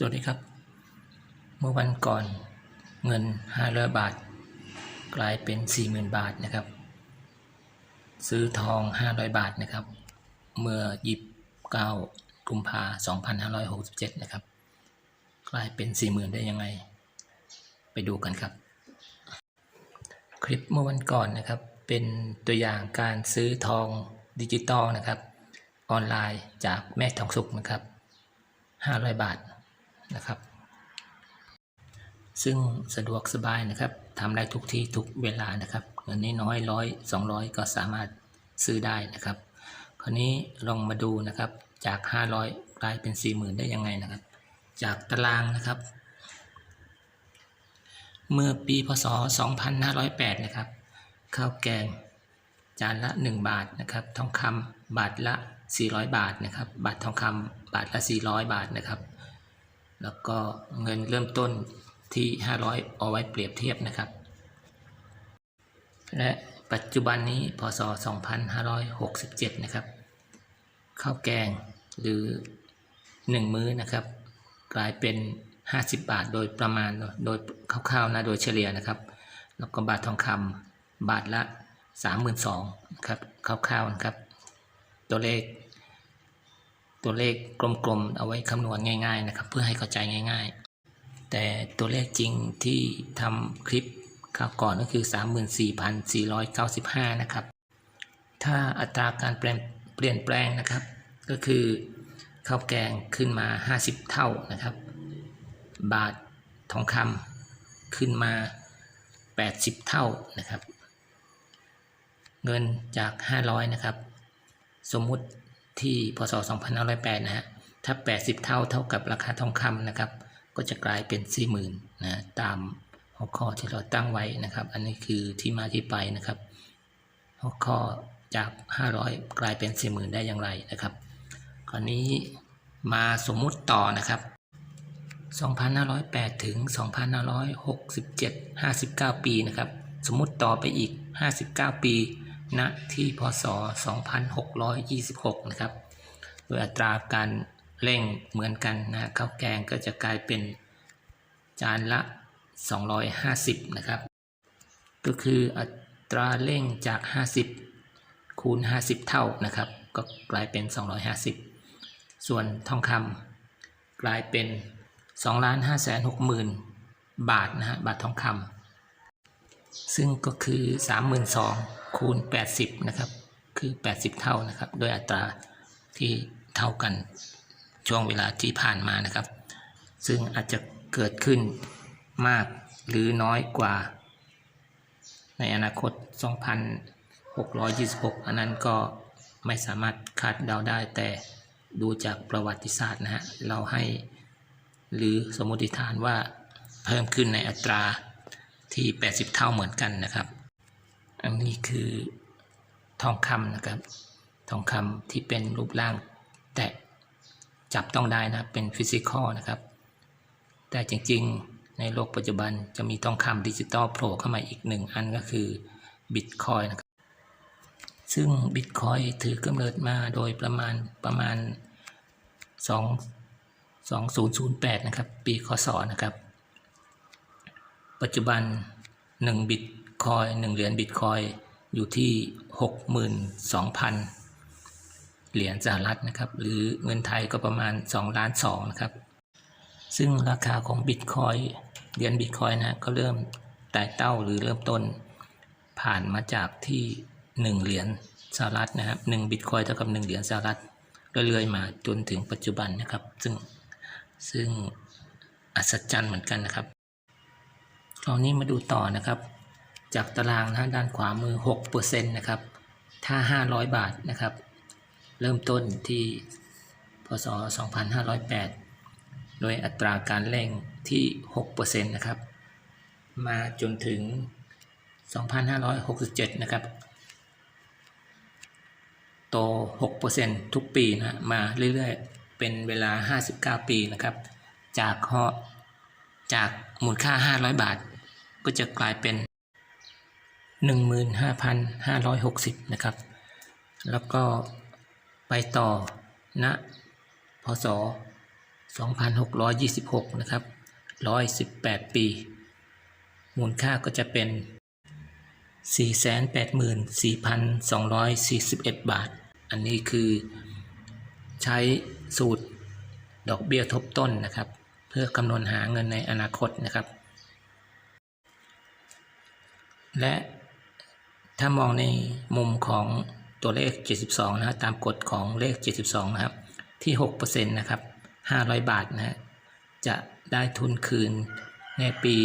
สวัสดีครับ เมื่อวันก่อนเงิน 500 บาท กลายเป็น 40,000 บาทนะครับ ซื้อทอง 500 บาทนะครับ เมื่อ 29 กุมภา2567 นะครับ กลายเป็น 40,000 ได้ยังไง ไปดูกันครับ คลิปเมื่อวันก่อนนะครับ เป็นตัวอย่างการซื้อทองดิจิตอลนะครับ ออนไลน์จากแม่ทองสุกนะครับ500 บาท นะครับ ซึ่งสะดวกสบายนะครับทำได้ทุกที่ทุกเวลานะครับเงินน้อยร้อยสองร้อยก็สามารถซื้อได้นะครับ คราวนี้ลองมาดูนะครับจาก 500กลายเป็น 40,000 ได้ยังไงนะครับ จากตารางนะครับ เมื่อปีพศ 2508 นะครับข้าวแกงจานละ 1 บาทนะครับ ทองคำบาทละ 400 บาทนะครับ บาททองคำบาทละ 400 บาทนะครับ แล้วก็เงินเริ่มต้นที่ 500 เอาไว้เปรียบเทียบนะครับ และปัจจุบันนี้พศ 2567 นะครับข้าวแกงหรือ 1 มื้อนะครับ กลายเป็น 50 บาทโดยประมาณโดยคร่าวๆนะโดยเฉลี่ยนะครับ แล้วก็บาททองคำบาทละ 32,000นะครับคร่าวๆนะครับ ตัวเลข ตัวเลขกลมๆ เอาไว้คำนวณง่ายๆนะครับ เพื่อให้เข้าใจง่าย ๆ แต่ตัวเลขจริงที่ทำคลิปคราวก่อนก็คือ 34,495 นะครับ ถ้าอัตราการเปลี่ยนแปลงนะครับ ก็คือข้าวแกงขึ้นมา 50 เท่านะครับ บาททองคำขึ้นมา 80 เท่านะครับ เงินจาก 500 นะครับ สมมุติ ที่พศ 2508 นะฮะ ถ้า 80 เท่าเท่ากับราคาทองคำนะครับ ก็จะกลายเป็น 40,000นะตามหัวข้อที่เราตั้งไว้นะครับ อันนี้คือที่มาที่ไปนะครับ หัวข้อจาก 500 กลายเป็น 40,000 ได้อย่างไรนะครับคราวนี้มาสมมุติต่อนะครับ 2508 ถึง 2567 59 ปีนะครับ สมมุติต่อไปอีก 59 ปี ณที่พศ 2626 นะครับ โดยอัตราการเร่งเหมือนกันนะข้าวแกงก็จะกลายเป็นจานละ 250 นะครับ ก็คืออัตราเร่งจาก 50 คูณ 50 เท่านะครับ ก็กลายเป็น 250 ส่วนทองคำกลายเป็น 2 5 6 0 0 0 0 บาทนะฮะบาททองคำ ซึ่งก็คือ 32,000คูณ 80 นะครับ คือ 80 เท่านะครับ โดยอัตราที่เท่ากันช่วงเวลาที่ผ่านมานะครับ ซึ่งอาจจะเกิดขึ้นมากหรือน้อยกว่า ในอนาคต 2,626 อันนั้นก็ไม่สามารถคาดเดาได้แต่ดูจากประวัติศาสตร์นะฮะ เราให้หรือสมมติฐานว่าเพิ่มขึ้นในอัตรา ที่ 80 เท่าเหมือนกันนะครับ อันนี้คือทองคำนะครับ ทองคำที่เป็นรูปร่างแตะจับต้องได้นะเป็นฟิสิกอลนะครับ แต่จริงๆในโลกปัจจุบันจะมีทองคำดิจิตอลโผล่เข้ามาอีกหนึ่งอันก็คือบิตคอยนะครับ ซึ่งบิตคอยถือกำเนิดมาโดยประมาณประมาณ 2 2008 นะครับ ปีคศนะครับ ปัจจุบัน1บิตคอย1เหรียญบิตคอยอยู่ที่ 62,000 เหรียญสหรัฐนะครับ หรือเงินไทยก็ประมาณ2ล้าน2นะครับ ซึ่งราคาของบิตคอยเหรียญบิตคอยนะก็เริ่มไต่เต้าหรือเริ่มต้น ผ่านมาจากที่ 1 เหรียญสหรัฐนะครับ1บิตคอยเท่ากับ 1 เหรียญสหรัฐเรื่อยๆมาจนถึงปัจจุบันนะครับ ซึ่งซึ่งอัศจรรย์เหมือนกันนะครับ ครานี้มาดูต่อนะครับ จากตารางนะด้านขวามือ6%นะครับถ้า 500 บาทนะครับ เริ่มต้นที่พศ 2508 โดยอัตราการเร่งที่ 6%นะครับ มาจนถึง 2567 นะครับ โต 6%ทุกปีนะ มาเรื่อยๆ เป็นเวลา 59 ปีนะครับ จากจากมูลค่า 500 บาท ก็จะกลายเป็น 15,560 นะครับ แล้วก็ไปต่อณพศ 2,626 นะครับ 118 ปี มูลค่าก็จะเป็น 484,241 บาท อันนี้คือใช้สูตรดอกเบี้ยทบต้นนะครับ เพื่อคำนวณหาเงินในอนาคตนะครับ และถ้ามองในมุมของตัวเลข 72นะฮะตามกฎของเลข 72 นะครับ ที่ 6%นะครับ 500 บาทนะฮะจะได้ทุนคืนในปี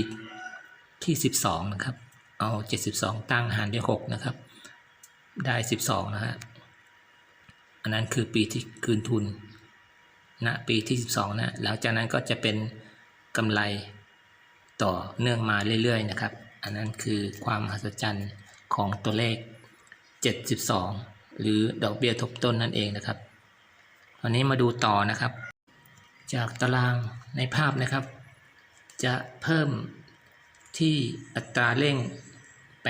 ที่ 12 นะครับ เอา 72 ตั้งหารด้วย 6 นะครับ ได้ 12 นะฮะ อันนั้นคือปีที่คืนทุนณปีที่ 12 นะ หลังจากนั้นก็จะเป็นกำไรต่อเนื่องมาเรื่อย ๆ นะครับ อันนั้นคือความมหัศจรรย์ของตัวเลข 72 หรือดอกเบี้ยทบต้นนั่นเองนะครับวันนี้มาดูต่อนะครับ จากตารางในภาพนะครับ จะเพิ่มที่อัตราเร่ง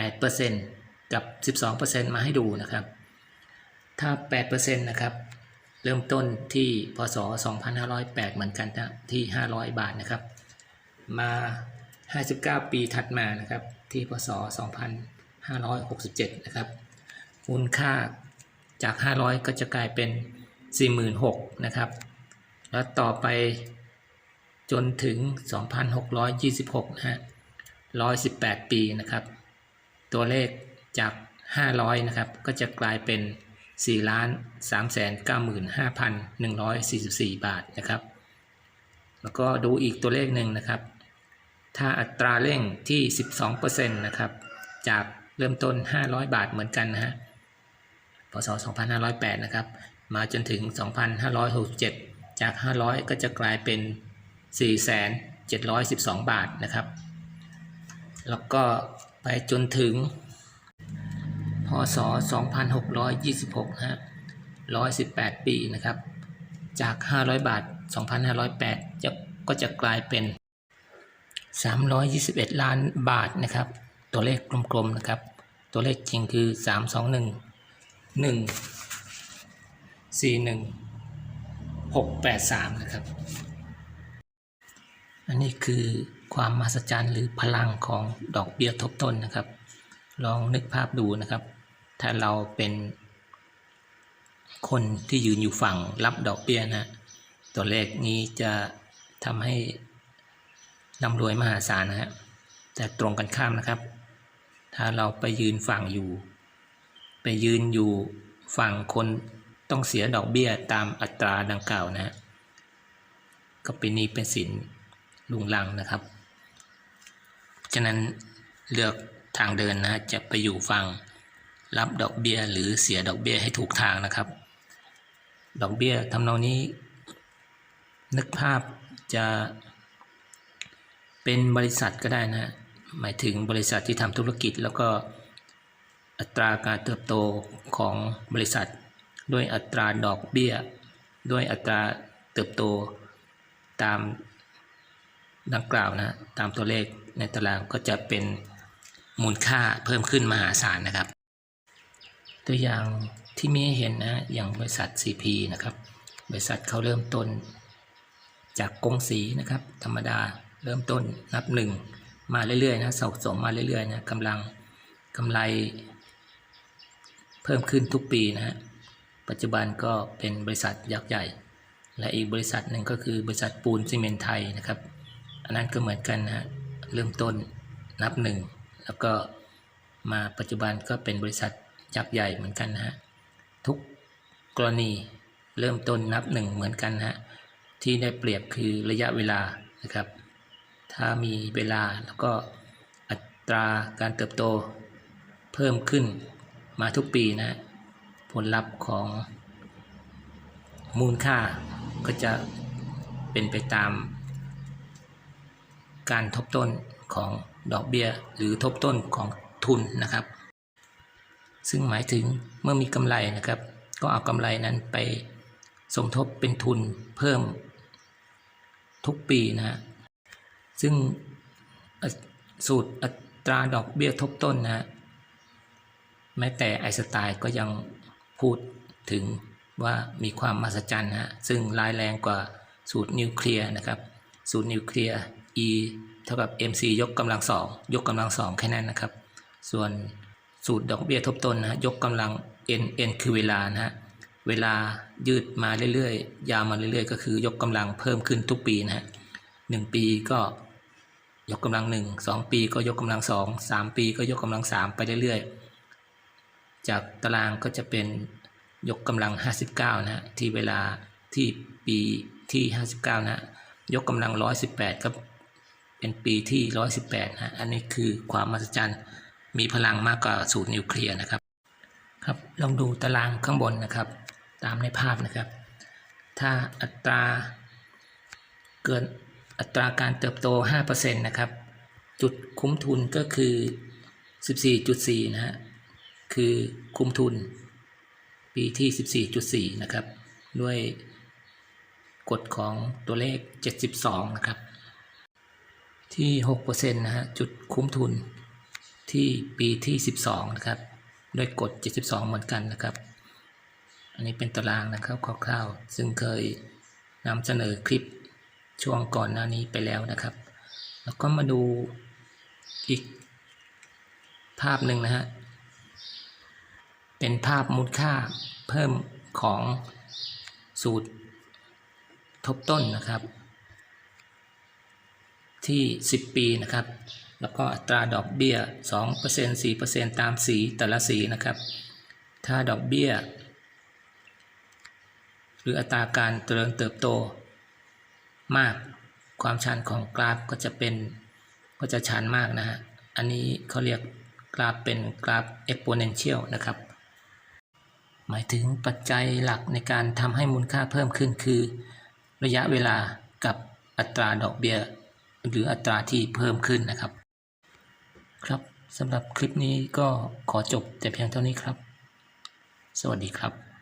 8%กับ 12%มาให้ดูนะครับ ถ้า 8%นะครับเริ่มต้นที่พศ 2508 เหมือนกันนะที่ 500 บาทนะครับ มา 59 ปีถัดมานะครับ ที่พศ 2567 นะครับมูลค่าจาก 500 ก็จะกลายเป็น 46,000นะครับ แล้วต่อไปจนถึง 2,626นะฮะ118 ปีนะครับ ตัวเลขจาก 500 นะครับ ก็จะกลายเป็น 4 ล้าน 3 9 5 1 4 4 บาทนะครับ แล้วก็ดูอีกตัวเลขหนึ่งนะครับ ถ้าอัตราเร่งที่ 12%นะครับ จากเริ่มต้น 500 บาทเหมือนกันนะฮะ พศ 2508 นะครับ มาจนถึง 2567 จาก 500 ก็จะกลายเป็น 4,712 บาทนะครับ แล้วก็ไปจนถึง พศ 2626นะฮะ 118 ปีนะครับ จาก 500 บาท 2,508 จะก็จะกลายเป็น 321 ล้านบาทนะครับ ตัวเลขกลมๆนะครับ ตัวเลขจริงคือ 321 1 41 683 นะครับ อันนี้คือความมหัศจรรย์หรือพลังของดอกเบี้ยทบต้นนะครับ ลองนึกภาพดูนะครับ ถ้าเราเป็นคนที่ยืนอยู่ฝั่งรับดอกเบี้ยนะ ตัวเลขนี้จะทำให้ ร่ำรวยมหาศาลนะฮะแต่ตรงกันข้ามนะครับ ถ้าเราไปยืนฝั่งอยู่ ไปยืนอยู่ฝั่งคนต้องเสียดอกเบี้ยตามอัตราดังกล่าวนะฮะก็เป็นหนี้เป็นสินลุงลังนะครับ ฉะนั้นเลือกทางเดินนะฮะจะไปอยู่ฝั่งรับดอกเบี้ยหรือเสียดอกเบี้ยให้ถูกทางนะครับ ดอกเบี้ยทำนองนี้ นึกภาพจะ เป็นบริษัทก็ได้นะฮะหมายถึงบริษัทที่ทำธุรกิจ แล้วก็อัตราการเติบโตของบริษัท ด้วยอัตราดอกเบี้ย ด้วยอัตราเติบโตตามดังกล่าวนะตามตัวเลขในตารางก็จะเป็นมูลค่าเพิ่มขึ้นมหาศาลนะครับ ตัวอย่างที่มีให้เห็นนะอย่างบริษัท CP นะครับ บริษัทเขาเริ่มต้นจากกงสีนะครับ ธรรมดา เริ่มต้นนับหนึ่งมาเรื่อยๆนะสะสมมาเรื่อยๆนะกำลังกำไร เพิ่มขึ้นทุกปีนะฮะปัจจุบันก็เป็นบริษัทยักษ์ใหญ่ และอีกบริษัทหนึ่งก็คือบริษัทปูนซีเมนไทยนะครับ อันนั้นก็เหมือนกันนะฮะเริ่มต้นนับหนึ่งแล้วก็มาปัจจุบันก็เป็นบริษัทยักษ์ใหญ่เหมือนกันนะฮะทุกกรณีเริ่มต้นนับหนึ่งเหมือนกันนะฮะที่ได้เปรียบคือระยะเวลานะครับ ถ้ามีเวลาแล้วก็อัตราการเติบโตเพิ่มขึ้นมาทุกปีนะผลลัพธ์ของมูลค่าก็จะเป็นไปตาม การทบต้นของดอกเบี้ย หรือทบต้นของทุนนะครับ ซึ่งหมายถึงเมื่อมีกำไรนะครับ ก็เอากำไรนั้นไปสมทบเป็นทุนเพิ่มทุกปีนะฮะ ซึ่งสูตรอัตราดอกเบี้ยทบต้นนะแม้แต่ไอสไตล์ก็ยังพูดถึงว่ามีความมหัศจรรย์ฮะซึ่งร้ายแรงกว่าสูตรนิวเคลียร์นะครับ สูตรนิวเคลียร์ E เท่ากับ mc ยกกำลังสองยกกำลังสองแค่นั้นนะครับ ส่วนสูตรดอกเบี้ยทบต้นนะฮะยกกำลัง n n คือเวลานะฮะเวลายืดมาเรื่อยๆ ยาวมาเรื่อยๆ ก็คือยกกำลังเพิ่มขึ้นทุกปีนะฮะ หนึ่งปีก็ยกกำลังหนึ่งสองปีก็ยกกำลังสองสามปีก็ยกกำลังสามไปเรื่อยๆ จากตารางก็จะเป็นยกกำลัง 59 นะฮะที่เวลาที่ปีที่ 59นะฮะยกกำลัง 118 ก็เป็นปีที่ 118นะฮะอันนี้คือความมหัศจรรย์มีพลังมากกว่าสูตรนิวเคลียร์นะครับ ครับ ลองดูตารางข้างบนนะครับ ตามในภาพนะครับ ถ้าอัตราเกิน อัตราการเติบโต 5%นะครับ จุดคุ้มทุนก็คือ 14.4 นะฮะ คือคุ้มทุน ปีที่ 14.4 นะครับ ด้วยกฎของตัวเลข 72 นะครับ ที่ 6%นะฮะ จุดคุ้มทุนที่ปีที่ 12 นะครับ ด้วยกฎ 72 เหมือนกันนะครับ อันนี้เป็นตารางนะครับคร่าวๆ ซึ่งเคยนำเสนอคลิป ช่วงก่อนหน้านี้ไปแล้วนะครับ แล้วก็มาดูอีกภาพหนึ่งนะฮะ เป็นภาพมูลค่าเพิ่มของสูตรทบต้นนะครับ ที่ 10 ปีนะครับ แล้วก็อัตราดอกเบี้ย 2% 4%ตามสีแต่ละสีนะครับ ถ้าดอกเบี้ย หรืออัตราการเจริญเติบโต มาก ความชันของกราฟก็จะเป็นก็จะชันมากนะฮะ อันนี้เขาเรียกกราฟเป็นกราฟ exponential นะครับ หมายถึงปัจจัยหลักในการทำให้มูลค่าเพิ่มขึ้นคือ ระยะเวลากับอัตราดอกเบี้ยหรืออัตราที่เพิ่มขึ้นนะครับ ครับสำหรับคลิปนี้ก็ขอจบแต่เพียงเท่านี้ครับ สวัสดีครับ